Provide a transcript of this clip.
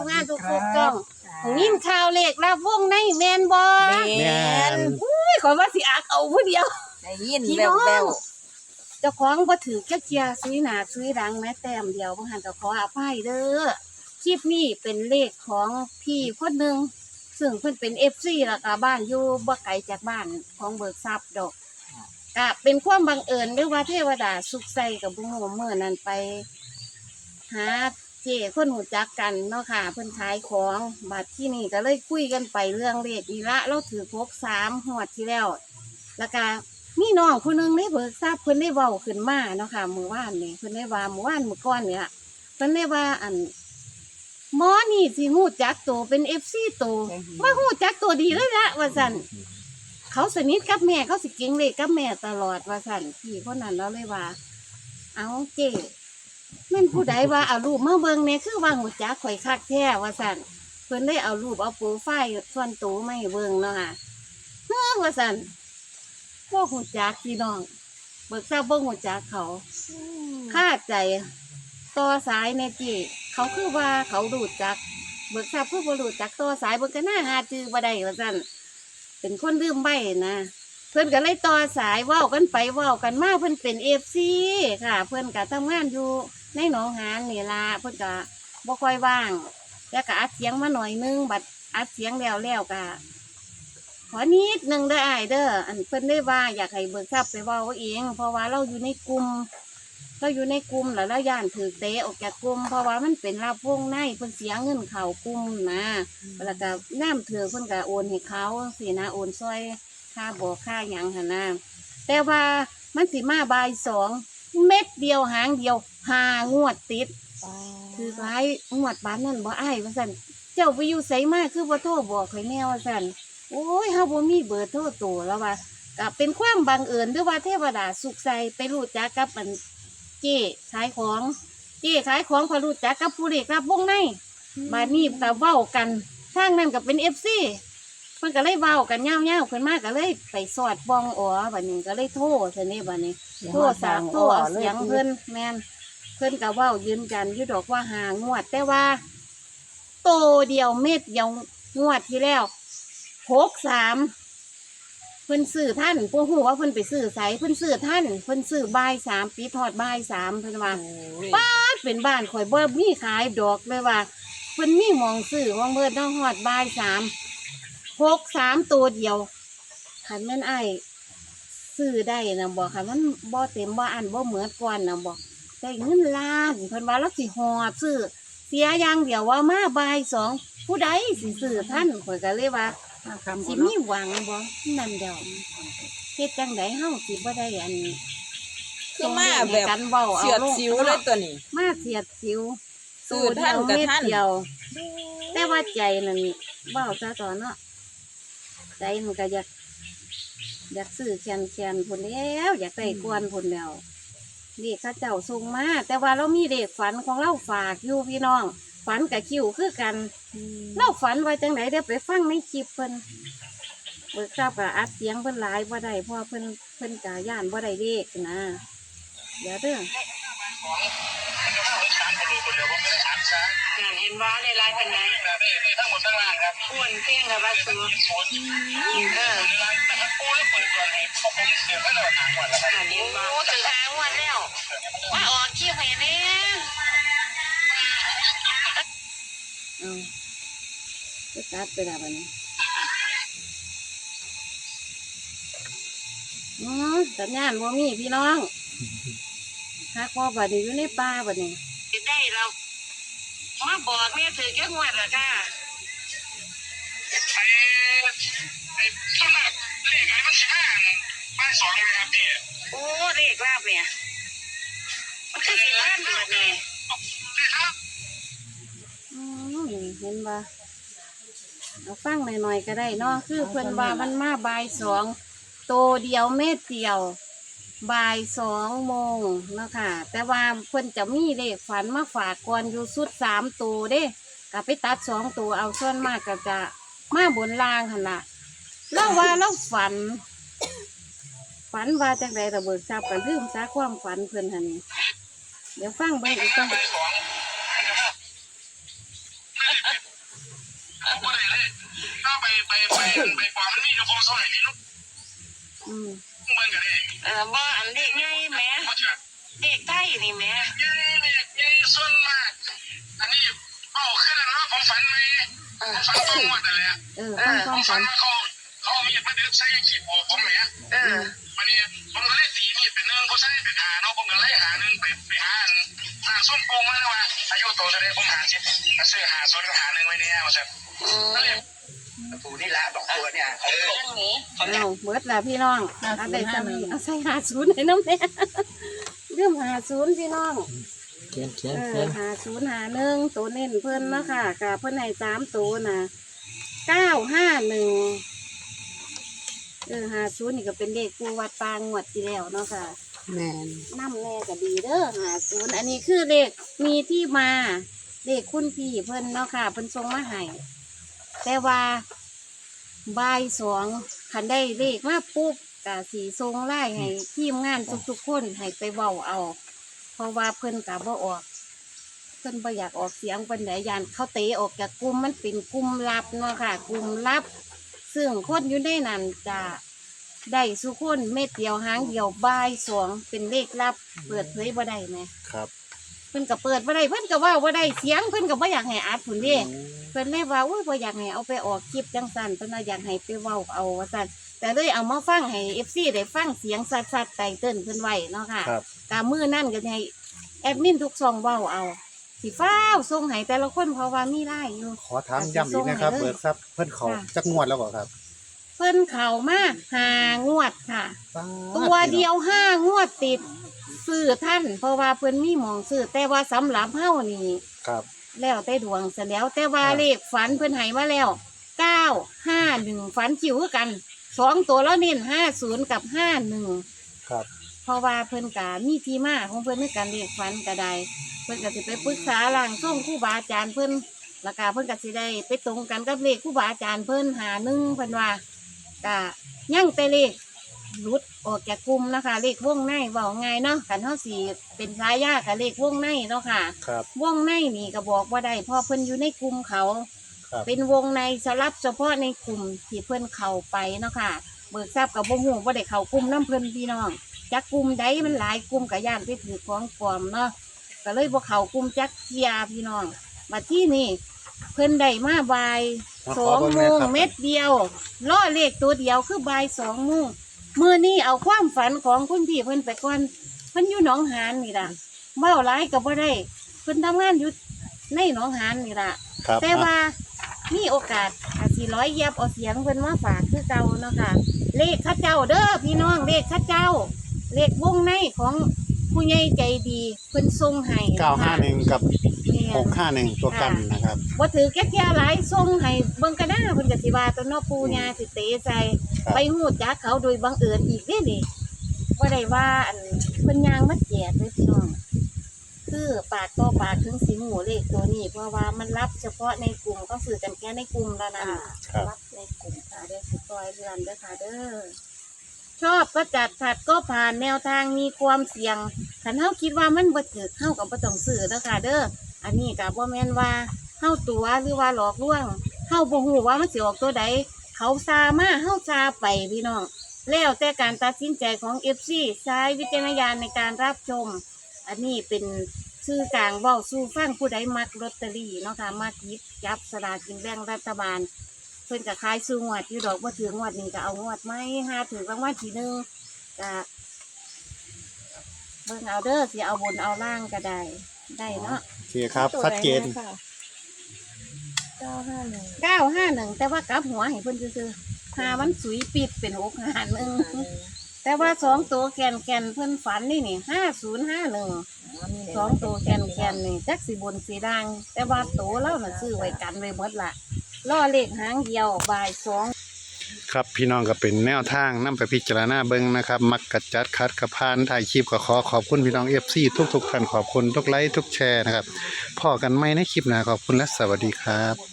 มงานทุกทุกๆจ้องยินข่าวเลขรับวงในแมนบอแม่นอุ้ยขอยว่าสิอักเอาผู้เดียว ได้ยินพี่แวน้วอง แววเจ้าของบ่ถือแค่เจียซื้อหนาซื้อดังแม้แต้มเดียวบ่หันก็ขออภัยเด้อคลิปนี้เป็นเลขของพี่คนหนึ่งซึ่งเพิ่นเป็น FC แล้วก็บ้านอยู่บ่ไกลจากบ้านของเบิกทรัพย์ดอกก็เป็นความบังเอิญหรือว่าเทวดาสุขใส่กับบุ้งหัวเมื่อนั้นไป หา เจ้คนหูจักกันเนาะค่ะ เพิ่นขายของบัดที่นี่ก็เลยคุยกันไปเรื่องเลขอีละเราถือพกสามหวดที่แล้ว แล้วก็มีน้องคนนึงได้เบิกทราบเพิ่นได้เว้าขึ้นมาเนาะค่ะมื้อวานนี่เพิ่นได้ว่ามื้อวานมื้อก่อนเนี่ยเพิ่นได้ว่าอันหมอนี่สิฮู้จักตัวเป็น FC ตัวว่าฮู้จักตัวดีเลยละว่าซั่นเขาสนิทกับแม่เขาสิเก่งเลยกับแม่ตลอดว่าซั่นพี่คนนั้นเราเลยว่า เอาเจ้ แม่นผู้ใดว่าเอารูปมาเบิ่งแหน่ยคือว่าฮู้จักข่อยคักแท้ว่าซั่นเพิ่นได้เอารูปเอาโปรไฟล์ส่วนตัวมาให้เบิ่งเนาะค่ะเฮ้อว่าซั่นบ่หูจักพี่น้อง เบิกทราบบ่หูจักเขาคาดใจต่อสายในจีเขาคือว่าเขาดูจัก เบิกทราบเพื่อบ่รู้จักต่อสายเบิกก็น่าหาจื้อบ่ได้ว่าซั่นเป็นคนลืมใบนะเพิ่อนก็เลยต่อสายเว้ากันไปเว้ากันมาเพิ่อนเป็น FC ค่ะ เพิ่อนก็ทำงานอยู่ ในหนองหานนี่ล่ะเพิ่นก็บ่ค่อยว่าง แล้วก็อัดเสียงมาหน่อยนึงบัดอัดเสียงแล้วแล้วก็ขอนิดนึงเด้ออ้ายเด้ออันเพิ่นได้ว่าอยากให้เบิกทรัพย์ไปเว้าเอง เพราะว่าเราอยู่ในกลุ่มเราอยู่ในกลุ่มแล้วเราย่านถือเตะออกจากกลุ่มเพราะว่ามันเป็นรับวงในเพิ่นเสียเงินเข้ากลุ่มนะแล้วก็น้ำถือเพิ่นก็โอนให้เขาสินะโอนซอยค่าบ่ค่าหยังหั่นนะแต่ว่ามันสิมาบ่ายสอง เม็ดเดียวหางเดียวหางวดติด คือร้ายงวดบ้านนั่นบ่อ้ายว่าซั่นเจ้าไปอยู่ไสมาคือบ่โทรบอกข่อยแน่ว่าซั่นโอ้ยเฮาบ่มีเบอร์โทรตัวแล้วว่าก็เป็นความบังเอิญหรือว่าเทวดาสุขใจไปรู้จักกับอันเจ้ขายของเจ้ขายของพอรู้จักกับผู้เล็กรับวงในบัดนี้ก็เว้ากันทางนั้นก็เป็น FC เพิ่นก็เลยเว้ากันยาวๆเพิ่นมาก็เลยไปสอดบ้องอ๋อบัดนี้ก็เลยโทรซั่นนี่บัดนี้ โทรสามโทรเอาเสียงเพิ่นแม่นเพิ่นก็เว้ายืนยันอยู่ดอกว่าหางวด แต่ว่า โตเดียวเม็ดเดียวงวดที่แล้วหกสามเพิ่นซื้อท่านพวกหูว่าเพิ่นไปซื้อไสเพิ่นซื้อท่านเพิ่นซื้อบ่ายสามปีทอดบ่ายสามเพิ่นว่าบ้านเป็นบ้านข่อยบ่มีขายดอกเลยว่าเพิ่นมีหมองซื้อของเพิ่นต้องฮอดบ่ายสามหกสามตัวเดียวคันแม่นไอ้าย ซื้อได้นะบอกค่ะ มันบ่เต็มบ่อันบ่เหมือนก่อนนะบอกได้เงินล้านเพิ่นว่าแล้วสิหอบซื้อเสียอย่างเดียวว่ามาบ่ายสองผู้ใดสิซื้อท่านข่อยก็เลยว่าสิมีหวังบ่นั่นเดียวเฮ็ดจังไดเฮาสิบ่ได้อันคือมาแบบกันเว้าอาเสียดลงสิวเลยตัวนี้ มาเสียดสิวซื้อท่านกับท่านเดียวแต่ว่าใจนั่นเบ้าซะตอนเนาะใจมันก็อยาก อยากซื้อแคนแคนผลแล้ว อยากได้กวนผลแล้วเด็กข้าเจ้าส่งมาแต่ว่าเรามีเด็กฝันของเราฝากอยู่พี่น้อง ฝันกับคิวคือกัน เราฝันไว้จังไหนเดี๋ยวไปฟังในคลิปเพิ่นเบิกทราบกับอัดเสียงเพิ่นหลายว่าได้เพราะว่าเพิ่นเพิ่นกาย่านว่าได้เด็กนะเดี๋ยวเด้อเห็นว่าในไลน์เป็นไงทั้งหมดทั้งล่างครับอ้วนเพียงกับว่าสูเออปูแล้วเปิดก่อนให้พวกผมเดี๋ยวก็เราหาก่อนแล้วครับเห็นว่าถึงหาวันแล้วว่าออกคิวให้เนี่ยเอาจะตัดไปแล้วบันี้อือสัญญาณว่ามีพี่น้อง ฮักว่าบัดนี้อยู่ในป่าบัดนี้ได้เรามาบอกเนี่ยถือแค่งวดละค่ะไอ้ไอ้ต้นมากเลขไอ้มันสิบห้าบ้านสองเลยครับพี่โอ้เลขลาบเนี่ยมันคือสิบพันหมดเนี่ยเลขครับอืมเห็นบ่เอาฟังหน่อยๆก็ได้เนาะคือเพิ่นว่ามันมาบ่ายสองโตเดียวเม็ดเดียว บ่ายสองโมงเนาะค่ะแต่ว่าเพิ่นจะมีเลขฝันมาฝากก่อนอยู่สุดสามตัวเด้ก็ไปตัดสองตัวเอาส่วนมากก็จะมาบนล่างหันละเล่าว่าเราฝัน ฝันว่าจังใดระเบิดทราบกันลืมซาความฝันเพิ่นหันนี่เดี๋ยวฟังเบิ่งอีกต้องบ้านสองไปไปไปปอมั นมีอยู่ผมส่งให้พี่ลูกอืมเมืองกันเองเออบ่อันเด็กไงแม่เพราะฉะนั้นเด็กไทยนี่แม่ยัยเนี่ยยัยส่วนมาก อันนี้เอาขึ้นแล้วนะผมฝันไหมเออผมฝันตรงหมดเลยอะเออฟังผฟังมกัฝันนว่าเขาเขาเอามีดมาดึงใส่ขีดหัวผมเนี่เออวันนี้ผมก็เลยตีมีดเป็นหนึ่งเขาใช้เป็นหาเนาะผมก็เลยหาหนึ่งไปไปหาอันหาส้มโกงมาแล้วว่าอายุโตจะได้ผมหาสิบซื้อหาส่วนก็หาหนึ่งไว้เนี่ยมาสักอืมก็เลย ปูนี่ละดอกตัวเนี่ยเออเรื่องนี้เอาเบิดละพี่น้องเอาได้จำนี้เอาใส่หาศูนย์ให้น้ำแน่เรื่องหาศูนย์พี่น้องเขียนเขียนเอเขียอนหาศูนย์หาหนึ่งตัวเน้นเพิ่นเนาะค่ะกับเพิ่นให้สามตัวนะเก้าห้าหนึ่งเออหาศูนย์นี่ก็เป็นเลขปูวัดปางงวดที่แล้วเนาะค่ะ แม่นน้ำแน่ก็ดีเด้อหาศูนย์อันนี้คือเลขมีที่มาเลขคุณพี่เพิ่นเนาะค่ะเพิ่นส่งมาให้ แต่ว่าบ่ายสองคันได้เลขมาปุ๊บกะสีทรงไล่ให้ทีมงานทุกๆคนให้ไปเว้าเอา เพราะว่าเพิ่นกะบ่ออก เพิ่นบ่อยากออกเสียงเพิ่นไหนยานเขาเตะออกจากกลุ่มมันเป็นกลุ่มลับเนาะค่ะ กลุ่มลับ ซึ่งคนอยู่ในนั้นจะได้สุคนเม็ดเดียวหางเดียวบ่ายสองเป็นเลขลับ เปิดเผยบ่ได้ไหมครับ เพิ่นก็เปิดบ่ได้เพิ่นก็เว่าบ่ได้เสียงเพิ่นก็บ่อยากให้อัดผุนเด้เพิ่นเลยว่าอุ้ยบ่อยากให้เอาไปออกคลิปจังซั่นเพิ่นว่าอยากให้ไปเว้าเอาว่าซั่นแต่เลยเอามาฟังให้ FC ได้ฟังเสียงสัดๆไตเติ้นเพิ่นไว้เนาะค่ะครับ กามือนั่นก็ให้แอดมินทุกซองเว้าเอาสิฟ้าวส่งให้แต่ละคนเพราะว่ามีไล่อยู่ ขอถามย้ำอีกนะครับ เบิกทรัพย์เพิ่นเขาค่ะจักงวดแล้วบ่ครับเพิ่นเข้ามาหางวดค่ะป๊าดตัวเดียวห้างวดติด ซื้อท่าน เพราะว่าเพิ่นมีหมองซื้อแต่ว่าสำหรับเฮานี่ ครับ แล้วแต่ดวงเสร็จแล้วแต่ว่าครับ เลขฝันเพิ่นให้มาแล้วเก้าห้าหนึ่งฝันคิวคือกันสองตัวแล้วเน้นห้าศูนย์กับห้าหนึ่งครับ เพราะว่าเพิ่นกามีที่มาของเพิ่นในการเรียกฟันก็ได้เพิ่นก็สิไปปรึกษาล่างส่งครูบาอาจารย์เพิ่นแล้วก็เพิ่นก็สิได้ไปตรงกันกับเลขครูบาอาจารย์เพิ่นหาหนึ่งเพิ่นว่าก็ยังแต่เลข หลุดออกจากกลุ่มนะคะ เลขวงในเว้าง่ายเนาะกันเฮาสิเป็นสายยากกับเลขวงในเนาะค่ะ ครับ วงในนี่ก็บอกว่าได้เพราะเพิ่นอยู่ในกลุ่มเขา ครับ เป็นวงในสลับเฉพาะในกลุ่มที่เพิ่นเข้าไปเนาะค่ะ เบิกทราบกับบ่ฮู้ว่าได้เข้ากลุ่มน้ำเพิ่นพี่น้องจักกลุ่มใดมันหลายกลุ่มกับย่านไปถือของปลอมเนาะก็เลยบ่เข้ากลุ่มจักเทียพี่น้องมาที่นี่เพิ่นได้มาบายมาสขอองเบิ่งโมแม่งครับ เม็ดเดียวล่อเลขตัวเดียวคือบ่ายสองโมง มื้อนี้เอาความฝันของคุณพี่เพิ่นไปก่อนเพิ่นอยู่หนองหานนี่ล่ะเว้าหลายก็บ่ได้เพิ่นทำงานอยู่ในหนองหานนี่ล่ะครับแต่ว่ามีโอกาสอาจสิร้อยเหย็บเอาเสียงเพิ่นมาฝากคือเก่าเนาะค่ะเลขเข้าเจ้าเด้อพี่น้องเลขเข้าเจ้า เลขวงในของผู้ใหญ่ใจดีเพิ่นส่งให้เก้าห้าหนึ่งกับเนี่ย หกห้าหนึ่งตัวกันนะครับบ่ถือแก่แก่หลายส่งให้เบิ่งกระด้าเพิ่นก็สิว่าตัวเนาะปู่ย่าสิเตะใจครับไปฮู้จักเขาโดยบังเอิญอีกเด้นี่บ่ได้ว่าอันเพิ่นย่างมาแจกเลยพี่น้อง คือปากต่อปากถึงสิหมูเลขตัวนี้ เพราะว่ามันรับเฉพาะในกลุ่มก็สื่อกันแค่ในกลุ่มแล้วนะครับรับในกลุ่มค่ะเด้อสิปล่อยเรือนเด้อค่ะเด้อชอบก็จัดขัดก็ผ่านแนวทางมีความเสี่ยงขันเฮาคิดว่ามันบ่ถือเฮากับบ่ต้องซื้อเด้อค่ะเด้อ อันนี้ก็บ่แม่นว่าเฮาตัวหรือว่าหลอกลวงเฮาบ่ฮู้ว่ามันสิออกตัวใดเขาซามาเฮาซาไปพี่น้องแล้วแต่การตัดสินใจของ FC ใช้วิจารณญาณในการรับชม อันนี้เป็นชื่อกลางว้าสู่ฟังผู้ใดมักลอตเตอรี่เนาะค่ะมักยิบจับสลากินแบ่งรัฐบาล เพิ่นก็ขายสู่งวดอยู่ดอกบ่ถืองวดนี้ก็เอางวดไหมห้าถือรางวัลที่หนึ่งก็เบิ่งเอาเด้อสิเอาบนเอาล่างก็ได้ได้เนาะ เคครับชัดเจนเก้าห้าหนึ่งเก้าห้าหนึ่งแต่ว่ากลับหัวให้เพิ่นซื่อๆหามันสุยปิดเป็นหกห้าหนึ่งแต่ว่าสองตัวแกนแกนๆเพิ่นฝันนี่นี่ห้าศูนย์ห้าหนึ่งสองตัวแกนแกนนี่จักสีบนสีด่าง แต่ว่าตัวเราน่ะซื้อไว้กันไว้หมดละล่อเลขหางเดียวบ่ายสอง ครับพี่น้องก็เป็นแนวทางนํไปพิจารณาเบิ้งนะครับ มักกัดจัดคัดกระพานถ่ายคลิปก็ขอขอบคุณพี่น้อง FC ทุกๆท่านขอบคุณทุกไลค์ทุกแชร์นะครับพ่อกันไม่ในคลิปหนะขอบคุณและสวัสดีครับ